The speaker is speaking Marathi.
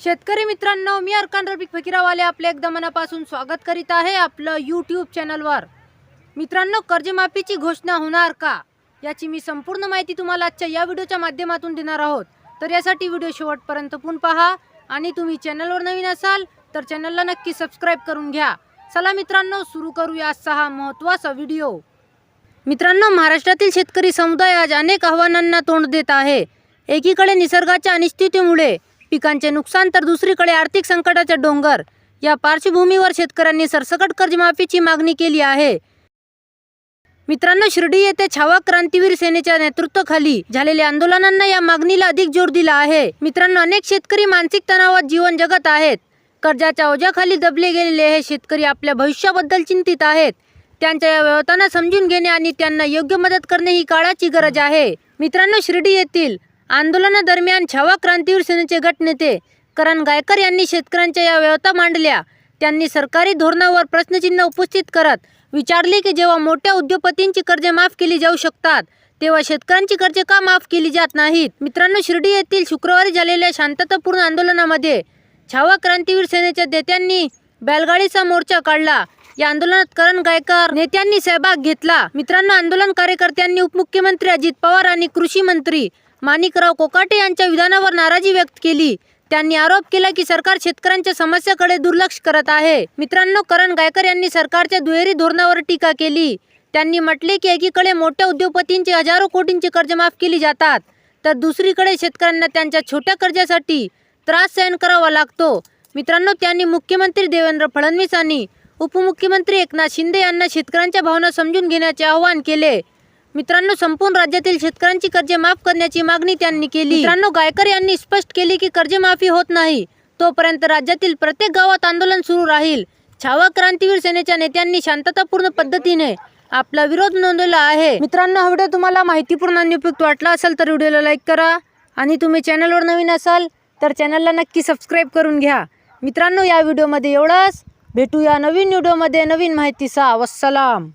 शेतकरी मित्रांनो मी अर्कान रफिक फकीरावाले आपले एकदा मनापासून स्वागत करीत आहे आपलं यूट्यूब चॅनलवर. मित्रांनो कर्जमाफीची घोषणा होणार का? याची मी संपूर्ण माहिती तुम्हाला आजच्या या व्हिडिओच्या माध्यमातून देणार आहोत. तर यासाठी व्हिडिओ शेवटपर्यंत पूर्ण पहा आणि तुम्ही चॅनलवर नवीन असाल तर चॅनलला नक्की सबस्क्राईब करून घ्या. चला मित्रांनो सुरू करूया आजचा हा महत्त्वाचा व्हिडिओ. मित्रांनो महाराष्ट्रातील शेतकरी समुदाय आज अनेक आव्हानांना तोंड देत आहे. एकीकडे निसर्गाच्या अनिश्चितीमुळे पिकांचे नुकसान तर दुसरीकडे आर्थिक संकटाचे डोंगर. या पार्श्वभूमीवर शेतकऱ्यांनी सरसकट कर्जमाफीची मागणी केली आहे. मित्रांनो शिर्डी येथे छावा क्रांतीवीर सेनेच्या नेतृत्वाखाली झालेल्या आंदोलनांना या मागणीला अधिक जोर दिला आहे. मित्रांनो अनेक शेतकरी मानसिक तणावात जीवन जगत आहेत. कर्जाच्या ओझ्याखाली दबले गेलेले हे शेतकरी आपल्या भविष्याबद्दल चिंतित आहेत. त्यांच्या या व्यवतांना समजून घेणे आणि त्यांना योग्य मदत करणे ही काळाची गरज आहे. मित्रांनो शिर्डी येथील आंदोलनादरम्यान छावा क्रांतीवीर सेनेचे गटनेते करण गायकर यांनी शेतकऱ्यांच्या या व्यवता मांडल्या. त्यांनी सरकारी धोरणावर प्रश्नचिन्ह उपस्थित करत विचारले की जेव्हा मोठ्या उद्योगपतींची कर्जे माफ केली जाऊ शकतात तेव्हा शेतकऱ्यांची कर्जे का माफ केली जात नाहीत? मित्रांनो शिर्डी येथील शुक्रवारी झालेल्या शांततापूर्ण आंदोलनामध्ये छावा क्रांतीवीर सेनेच्या नेत्यांनी बैलगाडीचा मोर्चा काढला. या आंदोलनात करण गायकर नेत्यांनी सहभाग घेतला. मित्रांनो आंदोलन कार्यकर्त्यांनी उपमुख्यमंत्री अजित पवार आणि कृषी मंत्री माणिकराव कोकाटे यांच्या विधानावर नाराजी व्यक्त केली. त्यांनी आरोप केला की सरकार शेतकऱ्यांच्या समस्याकडे दुर्लक्ष करत आहे. मित्रांनो करण गायकर यांनी सरकारच्या दुहेरी धोरणावर टीका केली. त्यांनी म्हटले की एकीकडे मोठ्या उद्योगपतींचे हजारो कोटींची कर्ज माफ केली जातात तर दुसरीकडे शेतकऱ्यांना त्यांच्या छोट्या कर्जासाठी त्रास सहन करावा लागतो. मित्रांनो त्यांनी मुख्यमंत्री देवेंद्र फडणवीस आणि उपमुख्यमंत्री एकनाथ शिंदे यांना शेतकऱ्यांच्या भावना समजून घेण्याचे आवाहन केले. मित्रांनो संपूर्ण राज्यातील शेतकऱ्यांची कर्जे माफ करण्याची मागणी त्यांनी केली. मित्रांनो गायकर यांनी स्पष्ट केले की कर्जमाफी होत नाही. तोपर्यंत राज्यातील प्रत्येक गावात आंदोलन सुरू राहील. छावा क्रांतीवीर सेनेच्या नेत्यांनी शांततापूर्ण पद्धतीने आपला विरोध नोंदवला आहे. मित्रांनो हा व्हिडिओ तुम्हाला माहितीपूर्ण आणि उपयुक्त वाटला असेल तर व्हिडिओला लाईक करा. आणि तुम्ही चॅनलवर नवीन असाल तर चॅनलला नक्की सबस्क्राईब करून घ्या. मित्रांनो या व्हिडिओमध्ये एवढंच. भेटूया नवीन व्हिडिओमध्ये. नवीन माहितीचा वसलाम